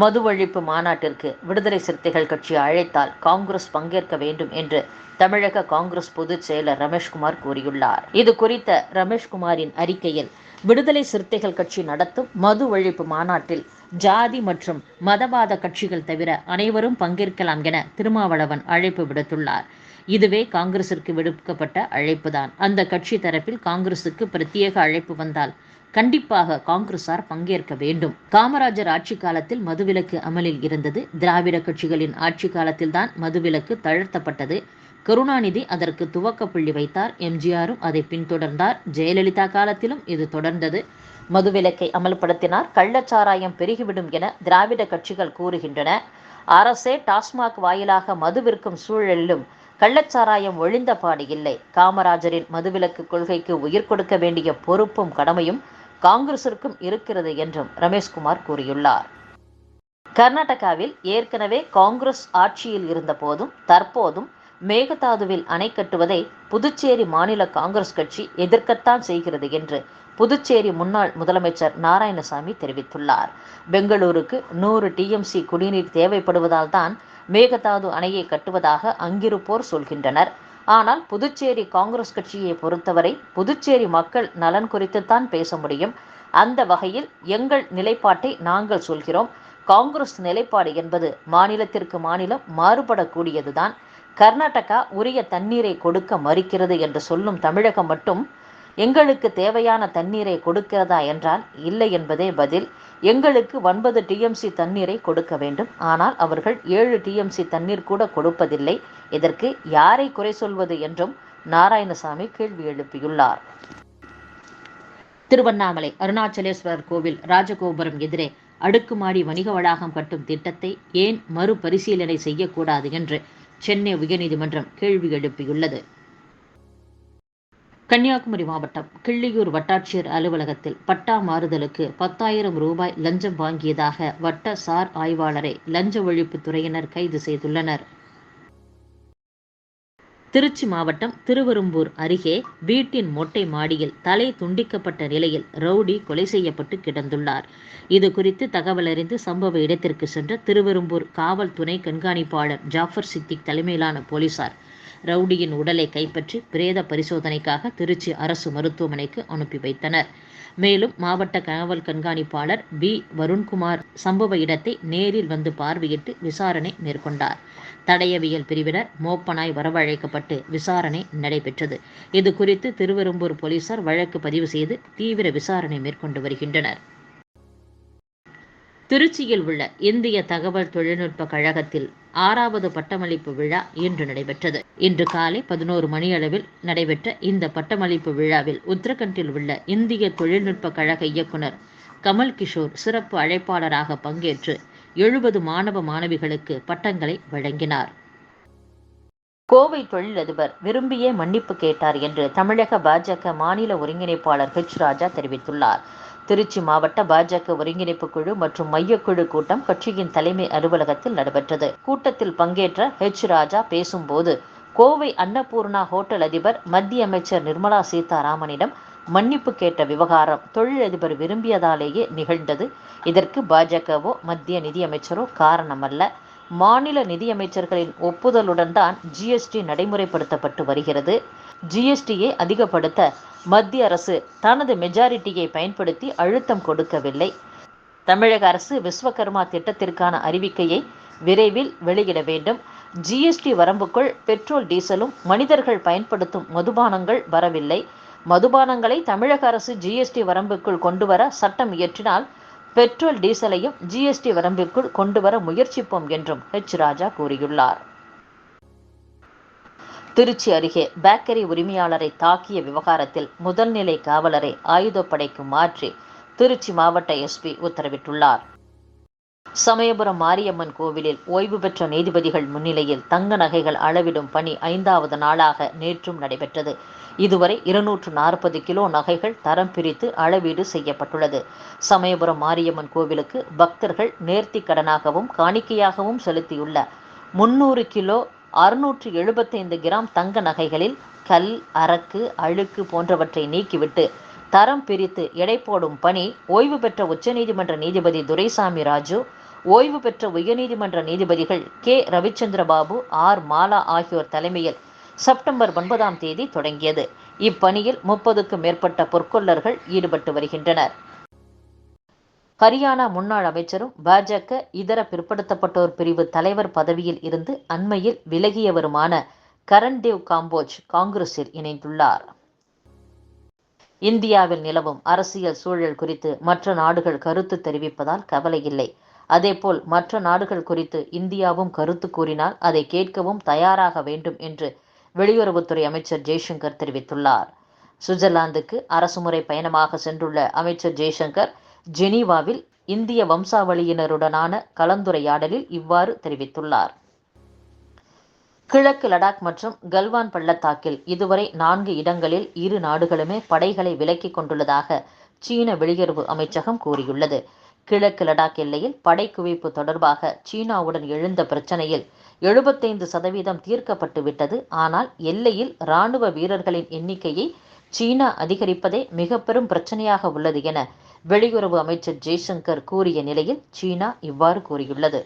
மது ஒழிப்பு மாநாட்டிற்கு விடுதலை சிறுத்தைகள் கட்சி அழைத்தால் காங்கிரஸ் பங்கேற்க வேண்டும் என்று தமிழக காங்கிரஸ் பொதுச் செயலர் ரமேஷ்குமார் கூறியுள்ளார். இது குறித்த ரமேஷ்குமாரின் அறிக்கையில் விடுதலை சிறுத்தைகள் கட்சி நடத்தும் மது ஒழிப்பு மாநாட்டில் ஜாதி மற்றும் மதவாத கட்சிகள் தவிர அனைவரும் பங்கேற்கலாம் என திருமாவளவன் அழைப்பு விடுத்துள்ளார். இதுவே காங்கிரசிற்கு விடுக்கப்பட்ட அழைப்புதான். அந்த கட்சி தரப்பில் காங்கிரசுக்கு பிரத்யேக அழைப்பு வந்தால் கண்டிப்பாக காங்கிரசார் பங்கேற்க வேண்டும். காமராஜர் ஆட்சி காலத்தில் மதுவிலக்கு அமலில் இருந்தது. திராவிட கட்சிகளின் ஆட்சி காலத்தில்தான் மதுவிலக்கு தளர்த்தப்பட்டது. கருணாநிதி அதற்கு துவக்க புள்ளி வைத்தார். எம்ஜிஆரும் அதை பின்தொடர்ந்தார். ஜெயலலிதா காலத்திலும் இது தொடர்ந்தது. மதுவிலக்கை அமல்படுத்தினார். கள்ளச்சாராயம் பெருகிவிடும் என திராவிட கட்சிகள் கூறுகின்றன. அரசே டாஸ்மாக் வாயிலாக மது விற்கும் சூழலிலும் கள்ளச்சாராயம் ஒழிந்த பாடு இல்லை. காமராஜரின் மதுவிலக்கு கொள்கைக்கு உயிர் கொடுக்க வேண்டிய பொறுப்பும் கடமையும் காங்கிரசிற்கும் இருக்கிறது என்றும் ரமேஷ்குமார் கூறியுள்ளார். கர்நாடகாவில் ஏற்கனவே காங்கிரஸ் ஆட்சியில் இருந்தபோதும் தற்போதும் மேகதாதுவில் அணை கட்டுவதை புதுச்சேரி மாநில காங்கிரஸ் கட்சி எதிர்க்கத்தான் செய்கிறது என்று புதுச்சேரி முன்னாள் முதலமைச்சர் நாராயணசாமி தெரிவித்துள்ளார். பெங்களூருக்கு நூறு டிஎம்சி குடிநீர் தேவைப்படுவதால் தான் மேகதாது அணையை கட்டுவதாக அங்கிருப்போர் சொல்கின்றனர். ஆனால் புதுச்சேரி காங்கிரஸ் கட்சியை பொறுத்தவரை புதுச்சேரி மக்கள் நலன் குறித்துத்தான் பேச முடியும். அந்த வகையில் எங்கள் நிலைப்பாட்டை நாங்கள் சொல்கிறோம். காங்கிரஸ் நிலைப்பாடு என்பது மாநிலத்திற்கு மாநிலம் மாறுபடக்கூடியதுதான். கர்நாடகா உரிய தண்ணீரை கொடுக்க மறுக்கிறது என்று சொல்லும் தமிழகம் மட்டும் எங்களுக்கு தேவையான தண்ணீரை கொடுக்கிறதா என்றால் இல்லை என்பதே பதில். எங்களுக்கு ஒன்பது டிஎம்சி தண்ணீரை கொடுக்க வேண்டும். ஆனால் அவர்கள் ஏழு டிஎம்சி தண்ணீர் கூட கொடுப்பதில்லை. இதற்கு யாரை குறை சொல்வது என்றும் நாராயணசாமி கேள்வி எழுப்பியுள்ளார். திருவண்ணாமலை அருணாச்சலேஸ்வரர் கோவில் ராஜகோபுரம் எதிரே அடுக்குமாடி வணிக வளாகம் கட்டும் திட்டத்தை ஏன் மறுபரிசீலனை செய்யக்கூடாது என்று சென்னை உயர்நீதிமன்றம் கேள்வி எழுப்பியுள்ளது. கன்னியாகுமரி மாவட்டம் கிள்ளியூர் வட்டாட்சியர் அலுவலகத்தில் பட்டா மாறுதலுக்கு பத்தாயிரம் ரூபாய் லஞ்சம் வாங்கியதாக வட்ட சார் ஆய்வாளரை லஞ்ச ஒழிப்பு துறையினர் கைது செய்துள்ளனர். திருச்சி மாவட்டம் திருவெரும்பூர் அருகே வீட்டின் மொட்டை மாடியில் தலை துண்டிக்கப்பட்ட நிலையில் ரவுடி கொலை செய்யப்பட்டு கிடந்துள்ளார். இது குறித்து தகவல் அறிந்து சம்பவ இடத்திற்கு சென்ற திருவெரும்பூர் காவல் துணை கண்காணிப்பாளர் ஜாஃபர் சித்திக் தலைமையிலான போலீசார் ரவுடியின் உடலை கைப்பற்றி பிரேத பரிசோதனைக்காக திருச்சி அரசு மருத்துவமனைக்கு அனுப்பி வைத்தனர். மேலும் மாவட்ட காவல் கண்காணிப்பாளர் பி. வருண்குமார் சம்பவ இடத்தை நேரில் வந்து பார்வையிட்டு விசாரணை மேற்கொண்டார். தடயவியல் பிரிவினர் மோப்பனாய் வரவழைக்கப்பட்டு விசாரணை நடைபெற்றது. இது குறித்து திருவெரும்பூர் போலீசார் வழக்கு பதிவு செய்து தீவிர விசாரணை மேற்கொண்டு வருகின்றனர். திருச்சியில் உள்ள இந்திய தகவல் தொழில்நுட்ப கழகத்தில் ஆறாவது பட்டமளிப்பு விழா இன்று நடைபெற்றது. இன்று காலை பதினோரு மணியளவில் நடைபெற்ற இந்த பட்டமளிப்பு விழாவில் உத்தரகண்டில் உள்ள இந்திய தொழில்நுட்ப கழக இயக்குனர் கமல் கிஷோர் சிறப்பு அழைப்பாளராக பங்கேற்று எழுபது மாணவ மாணவிகளுக்கு பட்டங்களை வழங்கினார். கோவை தொழிலதிபர் விரும்பியே மன்னிப்பு கேட்டார் என்று தமிழக பாஜக மாநில ஒருங்கிணைப்பாளர் ஹெச் ராஜா தெரிவித்துள்ளார். திருச்சி மாவட்ட பாஜக ஒருங்கிணைப்பு குழு மற்றும் மையக்குழு கூட்டம் கட்சியின் தலைமை அலுவலகத்தில் நடைபெற்றது. கூட்டத்தில் பங்கேற்ற ஹெச் ராஜா பேசும்போது கோவை அன்னபூர்ணா ஹோட்டல் அதிபர் மத்திய அமைச்சர் நிர்மலா சீதாராமனிடம் மன்னிப்பு கேட்ட விவகாரம் தொழிலதிபர் விரும்பியதாலேயே நிகழ்ந்தது. இதற்கு பாஜகவோ மத்திய நிதியமைச்சரோ காரணமல்ல. மாநில நிதியமைச்சர்களின் ஒப்புதலுடன் தான் ஜிஎஸ்டி நடைமுறைப்படுத்தப்பட்டு வருகிறது. ஜிஎஸ்டியை அதிகப்படுத்த மத்திய அரசு தனது மெஜாரிட்டியை பயன்படுத்தி அழுத்தம் கொடுக்கவில்லை. தமிழக அரசு விஸ்வகர்மா திட்டத்திற்கான அறிவிக்கையை விரைவில் வெளியிட வேண்டும். ஜிஎஸ்டி வரம்புக்குள் பெட்ரோல் டீசலும் மனிதர்கள் பயன்படுத்தும் மதுபானங்கள் வரவில்லை. மதுபானங்களை தமிழக அரசு ஜிஎஸ்டி வரம்புக்குள் கொண்டுவர சட்டம் இயற்றினால் பெட்ரோல் டீசலையும் ஜிஎஸ்டி வரம்பிற்குள் கொண்டுவர முயற்சிப்போம் என்றும் ஹெச் ராஜா கூறியுள்ளார். திருச்சி அருகே பேக்கரி உரிமையாளரை தாக்கிய விவகாரத்தில் முதல்நிலை காவலரை ஆயுதப்படைக்கு மாற்றி திருச்சி மாவட்ட எஸ்பி உத்தரவிட்டுள்ளார். சமயபுரம் மாரியம்மன் கோவிலில் ஓய்வு பெற்ற நீதிபதிகள் முன்னிலையில் தங்க நகைகள் அளவிடும் பணி ஐந்தாவது நாளாக நேற்றும் நடைபெற்றது. இதுவரை இருநூற்று நாற்பது கிலோ நகைகள் தரம் பிரித்து அளவீடு செய்யப்பட்டுள்ளது. சமயபுரம் மாரியம்மன் கோவிலுக்கு பக்தர்கள் நேர்த்தி கடனாகவும் காணிக்கையாகவும் செலுத்தியுள்ள முன்னூறு கிலோ அறுநூற்று எழுபத்தைந்து கிராம் தங்க நகைகளில் கல் அரக்கு அழுக்கு போன்றவற்றை நீக்கிவிட்டு தரம் பிரித்து எடை போடும் பணி ஓய்வு பெற்ற உச்சநீதிமன்ற நீதிபதி துரைசாமி ராஜு ஓய்வு பெற்ற உயர்நீதிமன்ற நீதிபதிகள் கே. ரவிச்சந்திர பாபு ஆர். மாலா ஆகியோர் தலைமையில் செப்டம்பர் ஒன்பதாம் தேதி தொடங்கியது. இப்பணியில் முப்பதுக்கும் மேற்பட்ட பொற்கொள்ளர்கள் ஈடுபட்டு வருகின்றனர். ஹரியானா முன்னாள் அமைச்சரும் பாஜக இதர பிற்படுத்தப்பட்டோர் பிரிவு தலைவர் பதவியில் இருந்து அண்மையில் விலகியவருமான கரண்தேவ் காம்போஜ் காங்கிரஸில் இணைந்துள்ளார். இந்தியாவில் நிலவும் அரசியல் சூழல் குறித்து மற்ற நாடுகள் கருத்து தெரிவிப்பதால் கவலை இல்லை அதேபோல் மற்ற நாடுகள் குறித்து இந்தியாவும் கருத்து கூறினால் அதை கேட்கவும் தயாராக வேண்டும் என்று வெளியுறவுத்துறை அமைச்சர் ஜெய்சங்கர் தெரிவித்துள்ளார். சுவிட்சர்லாந்துக்கு அரசுமுறை பயணமாக சென்றுள்ள அமைச்சர் ஜெய்சங்கர் ஜெனீவாவில் இந்திய வம்சாவளியினருடனான கலந்துரையாடலில் இவ்வாறு தெரிவித்துள்ளார். கிழக்கு லடாக் மற்றும் கல்வான் பள்ளத்தாக்கில் இதுவரை நான்கு இடங்களில் இரு நாடுகளுமே படைகளை விலக்கிக் கொண்டுள்ளதாக சீன வெளியுறவு அமைச்சகம் கூறியுள்ளது. கிழக்கு லடாக் எல்லையில் படை குவிப்பு தொடர்பாக சீனாவுடன் எழுந்த பிரச்சனையில் எழுபத்தைந்து சதவீதம் தீர்க்கப்பட்டு விட்டது. ஆனால் எல்லையில் இராணுவ வீரர்களின் எண்ணிக்கையை சீனா அதிகரிப்பதே மிக பெரும் பிரச்சனையாக உள்ளது என வெளியுறவு அமைச்சர் ஜெய்சங்கர் கூறிய நிலையில் சீனா இவ்வாறு கூறியுள்ளது.